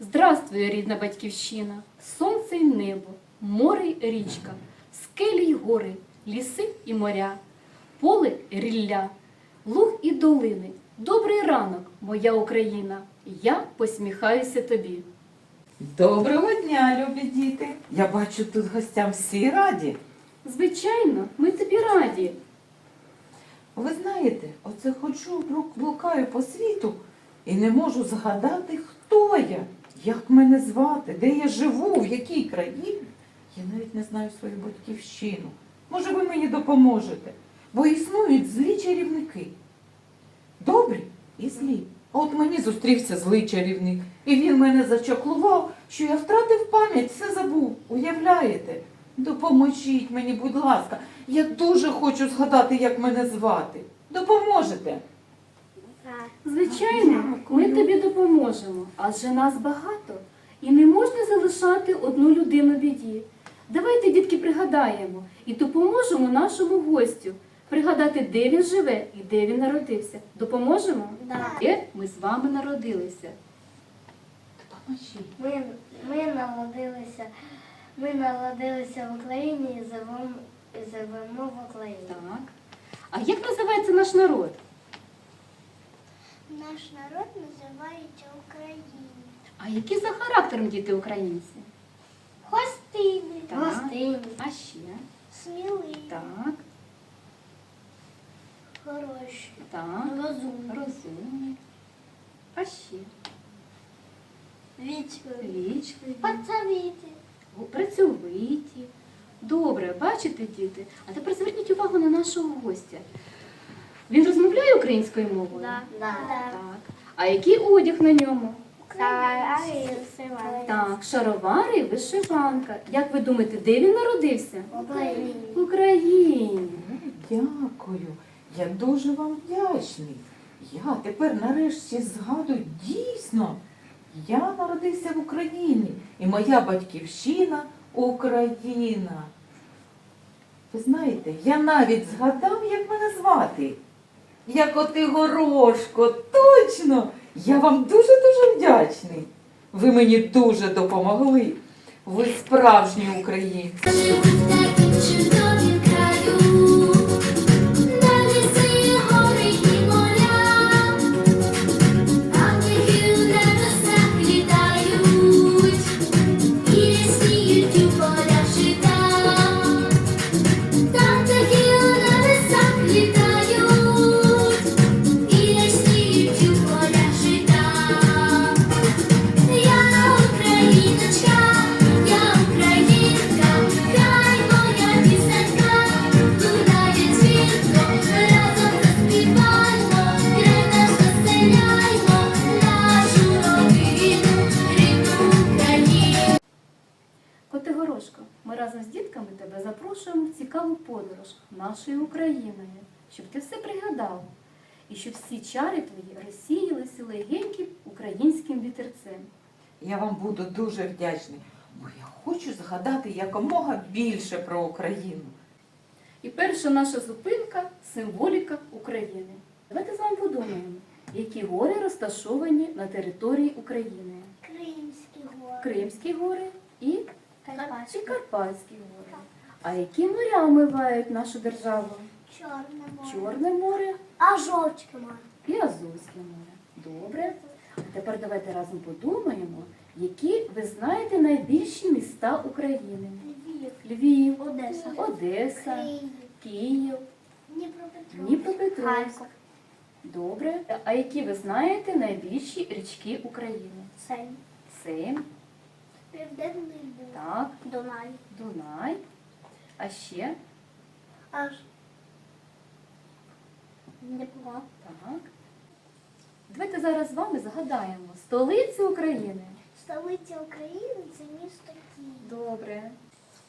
Здравствуй, рідна батьківщина, сонце й небо, море й річка, скелі й гори, ліси і моря, поле й рілля, луг і долини. Добрий ранок, моя Україна, я посміхаюся тобі. Доброго дня, любі діти! Я бачу тут гостям всі раді. Звичайно, ми тобі раді. Ви знаєте, оце ходжу, блу- блукаю по світу і не можу згадати, хто я, як мене звати, де я живу, в якій країні. Я навіть не знаю свою батьківщину. Може, ви мені допоможете? Бо існують злі чарівники. Добрі і злі. А от мені зустрівся злий чарівник, і він мене зачаклував, що я втратив пам'ять, все забув. Уявляєте? Допоможіть мені, будь ласка. Я дуже хочу згадати, як мене звати. Допоможете? Звичайно, ми тобі допоможемо, адже нас багато, і не можна залишати одну людину в біді. Давайте, дітки, пригадаємо і допоможемо нашому гостю пригадати, де він живе і де він народився. Допоможемо? Да. Де ми з вами народилися? Допоможіть. Ми, ми народилися, ми народилися в Україні і живемо, і живемо в Україні. Так. А як називається наш народ? Наш народ називається Україна. А які за характером діти українці? Гостини, Так. Гостинні. А ще? сміливі, Так, хороші, так. Розумні. Розумні. А ще? вічливі, Вічливі. пацавіти. працьовиті. Добре, бачите, діти? А тепер зверніть увагу на нашого гостя. Він розмовляє українською мовою? Да. Так. А який одяг на ньому? Так, шаровари і вишиванка. Як ви думаєте, де він народився? В Україні. В Україні. Дякую. Я дуже вам вдячний. Я тепер нарешті згадую дійсно. Я народився в Україні, і моя батьківщина Україна. Ви знаєте, я навіть згадав, як мене звати. Як оти горошко, точно! Я вам дуже-дуже вдячний. Ви мені дуже допомогли. Ви справжні українці. Разом з дітками тебе запрошуємо в цікаву подорож нашою Україною, щоб ти все пригадав. І щоб всі чари твої розсіялися легеньким українським вітерцем. Я вам буду дуже вдячний, бо я хочу згадати якомога більше про Україну. І перша наша зупинка символіка України. Давайте з вами подумаємо, які гори розташовані на території України. Кримські гори, Кримські гори і, і Карпатські, Карпатські гори. А які моря омивають нашу державу? Чорне море, Чорне море Азовське море, і Азовське море. Добре. А тепер давайте разом подумаємо, які ви знаєте найбільші міста України. Львів, Львів, Одеса, Одеса, Київ, Київ, Дніпропетровськ, Дніпропетровськ. Добре. А які ви знаєте найбільші річки України? Сень, Сейм, Південний Буг, так, Дунай, Дунай. А ще аж Дніпро, так. Давайте зараз з вами згадаємо столицю України. столиця України це місто Київ. Добре.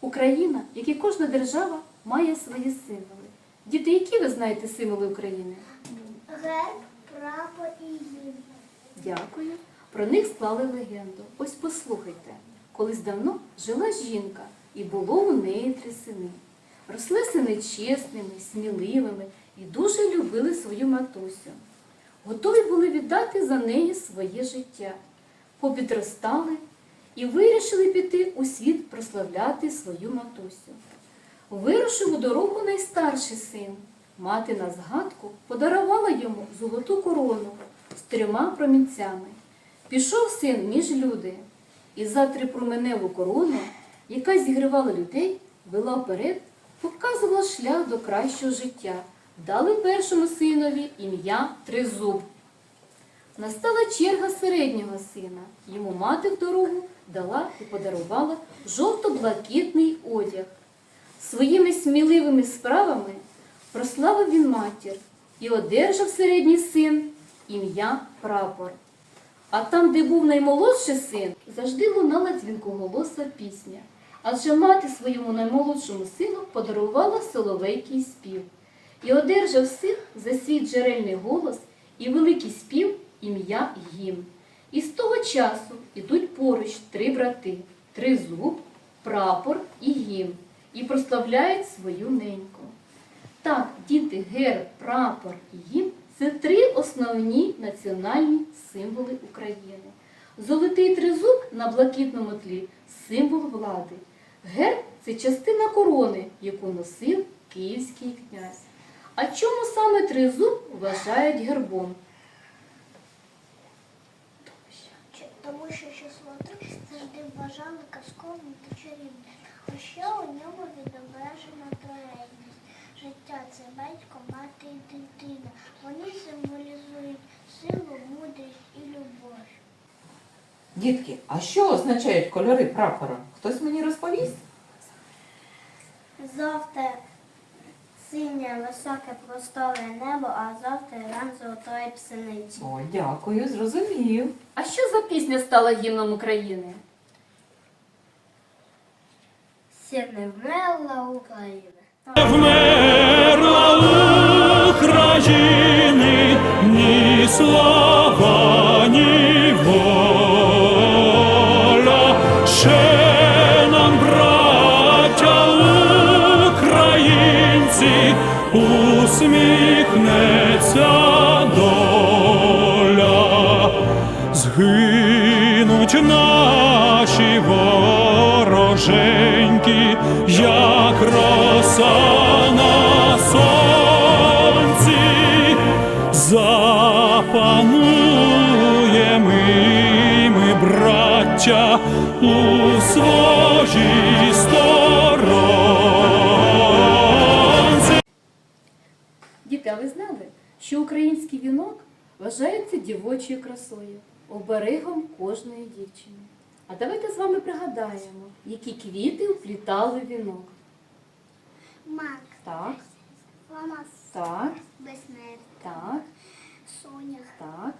Україна, як і кожна держава, має свої символи. Діти, які ви знаєте символи України? Герб, прапор і гімн. Дякую. Про них склали легенду. Ось послухайте. Колись давно жила жінка, і було у неї три сини. Росли сини чесними, сміливими і дуже любили свою матусю. Готові були віддати за неї своє життя. попідростали і вирішили піти у світ прославляти свою матусю. Вирушив у дорогу найстарший син. Мати на згадку подарувала йому золоту корону з трьома промінцями. Пішов син між люди, і за трипроменеву корону, яка зігрівала людей, вела вперед, показувала шлях до кращого життя. Дали першому синові ім'я Тризуб. Настала черга середнього сина. Йому мати в дорогу дала і подарувала жовто-блакитний одяг. Своїми сміливими справами прославив він матір і одержав середній син ім'я Прапор. А там, де був наймолодший син, завжди лунала дзвінкоголоса пісня. Адже мати своєму наймолодшому сину подарувала соловейкий спів. І одержав син за свій джерельний голос і великий спів ім'я гімн. І з того часу ідуть поруч три брати тризуб, прапор і гімн, і прославляють свою неньку. Так, діти, герб, прапор і гімн це три основні національні символи України. Золотий тризуб на блакитному тлі символ влади. Герб це частина корони, яку носив київський князь. А чому саме тризуб вважають гербом? Тому що число завжди вважали казковим та чарівним. А ще у ньому відображена тройність. Життя це батько, мати і дитина. Вони символізують силу, мудрість і любов. Дітки, а що означають кольори прапора? Хтось мені розповість? Жовте, синє, високе, просторе небо, а жовтий ран золотої пшениці. О, дякую, зрозумів. А що за пісня стала гімном України? Сірне вмерла Україна. Вмерла України ні ні воля. Ще нам, браття українці, усміхнеться доля. Згинуть наші роса на сонці, запануємо і ми, браття, у своїй сторонці. Діти, а ви знали, що український вінок вважається дівочою красою, оберегом кожної дівчини. А давайте з вами пригадаємо, які квіти вплітали вінок. Мак, Так, ламас, так, безсмерть, так, соня, так.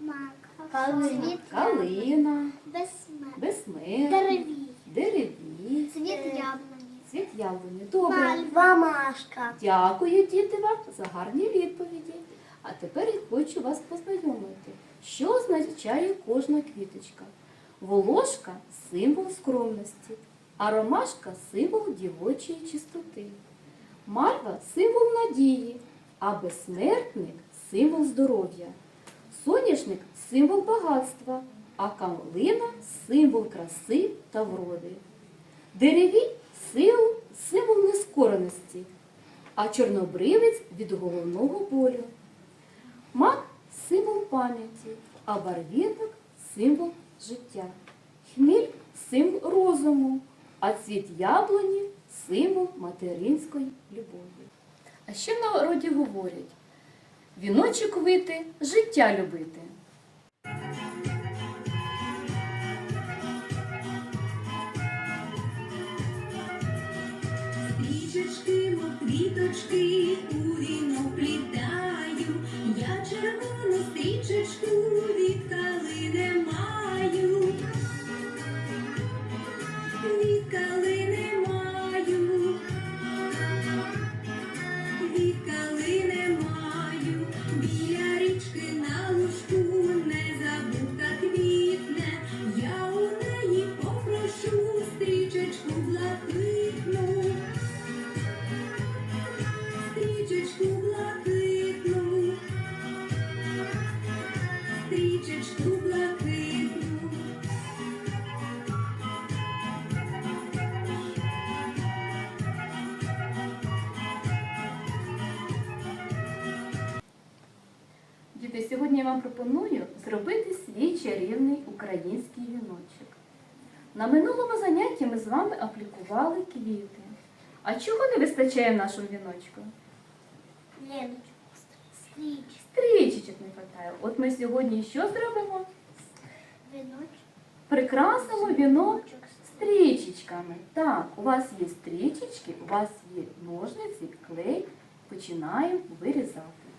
мак, Калина. Калина, безсмерть, безсмерть, дереві, дереві, цвіт яблуні, цвіт яблуні. Добре. мальва, машка. Дякую, діти, вам за гарні відповіді. А тепер я хочу вас познайомити, що означає кожна квіточка. Волошка символ скромності, а ромашка символ дівочої чистоти. Мальва символ надії, а безсмертник символ здоров'я. Соняшник символ багатства, а калина символ краси та вроди. Дереві символ, символ нескореності, а чорнобривець від головного болю. Мак символ пам'яті, а барвінок символ життя. Хміль символ розуму, а цвіт яблуні символ материнської любові. А ще в народі говорять: віночок вити, життя любити. Стрічечки, мов квіточки, у вінок плітаю, я червону стрічечку від калини маю. Діти, сьогодні я вам пропоную зробити свій чарівний український віночок. На минулому занятті ми з вами аплікували квіти. А чого не вистачає в нашому віночку? Леночка, стріч, Стрічечок не вистачає. От ми сьогодні що зробимо? віночок, Прикрасимо вінок стрічечками. Так, у вас є стрічечки, у вас є ножниці, клей. Починаємо вирізати.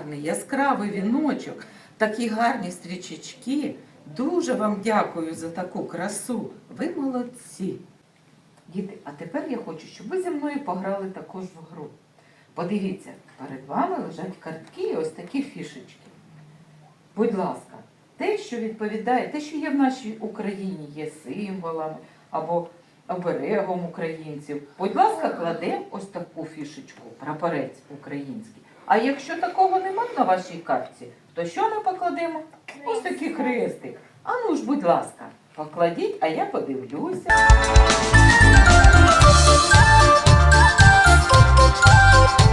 Гарний яскравий віночок, такі гарні стрічечки. Дуже вам дякую за таку красу. Ви молодці. Діти, а тепер я хочу, щоб ви зі мною пограли також в гру. Подивіться, перед вами лежать картки і ось такі фішечки. Будь ласка, те, що відповідає, те, що є в нашій Україні, є символами або оберегом українців. Будь ласка, кладемо ось таку фішечку, прапорець український. А якщо такого нема на вашій картці, то що ми покладемо? Ось такий хрестик. А ну ж, будь ласка, покладіть, а я подивлюся. Котигорошко,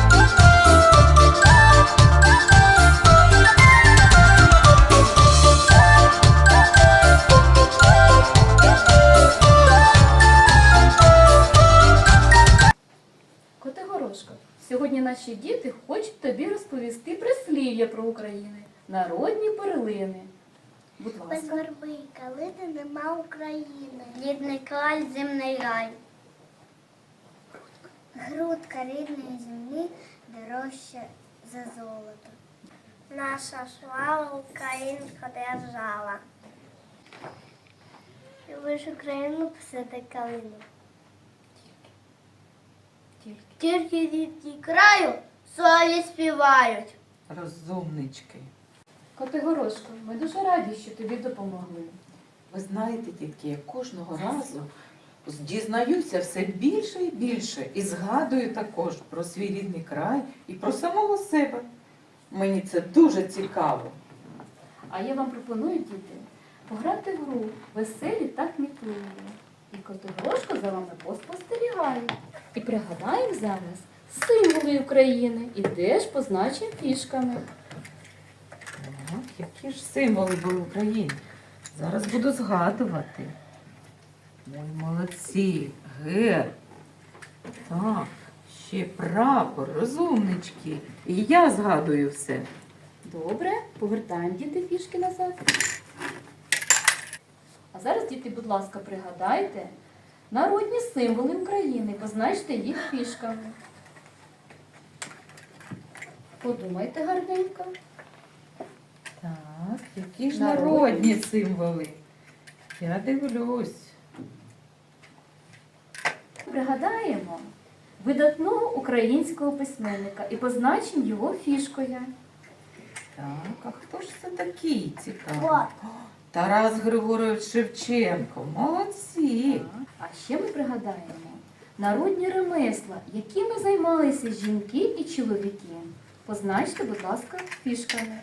тобі розповісти прислів'я про Україну, народні перлини. Будь без ласка. верби й калини нема України. Рідний край, земний рай. Грудка рідної землі дорожча за золото. Наша слава українська держава. Любиш Україну посади калину. Тільки. Тільки рідні краю солі співають. Розумнички. Котигорошко, ми дуже раді, що тобі допомогли. Ви знаєте, дітки, я кожного разу дізнаюся все більше і більше і згадую також про свій рідний край і про самого себе. Мені це дуже цікаво. А я вам пропоную, діти, пограти в гру веселі та кмітливі. І Котигорошко за вами поспостерігає. І пригадаємо зараз символи України і теж позначимо фішками. Так, які ж символи були в Україні? Зараз буду згадувати. Ой, молодці, герб. Так, ще прапор, розумнички. І я згадую все. Добре, повертаємо діти фішки назад. А зараз, діти, будь ласка, пригадайте народні символи України, позначте їх фішками. Подумайте гарненько. Так, які ж Народні. символи. Я дивлюсь. Пригадаємо видатного українського письменника і позначимо його фішкою. Так, а хто ж це такий цікавий? Тарас Григорович Шевченко. Молодці. А ще ми пригадаємо народні ремесла, якими займалися жінки і чоловіки. Позначте, будь ласка, фішками.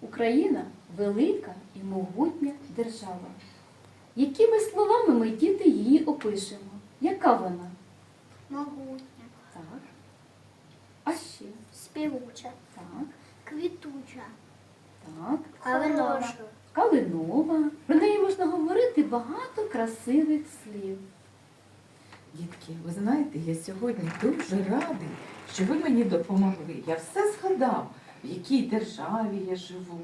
Україна велика і могутня держава. Якими словами ми діти її опишемо? Яка вона? Могутня, Так. А ще? співуча, Так, квітуча, так. Калинова. Калинова. Про неї можна говорити багато красивих слів. Дітки, ви знаєте, я сьогодні дуже радий, що ви мені допомогли. Я все згадав, в якій державі я живу,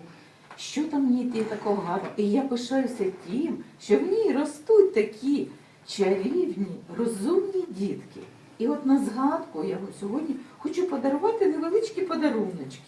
що там в такого гарного. І я пишаюся тим, що в ній ростуть такі чарівні, розумні дітки. І от на згадку я сьогодні хочу подарувати невеличкі подаруночки.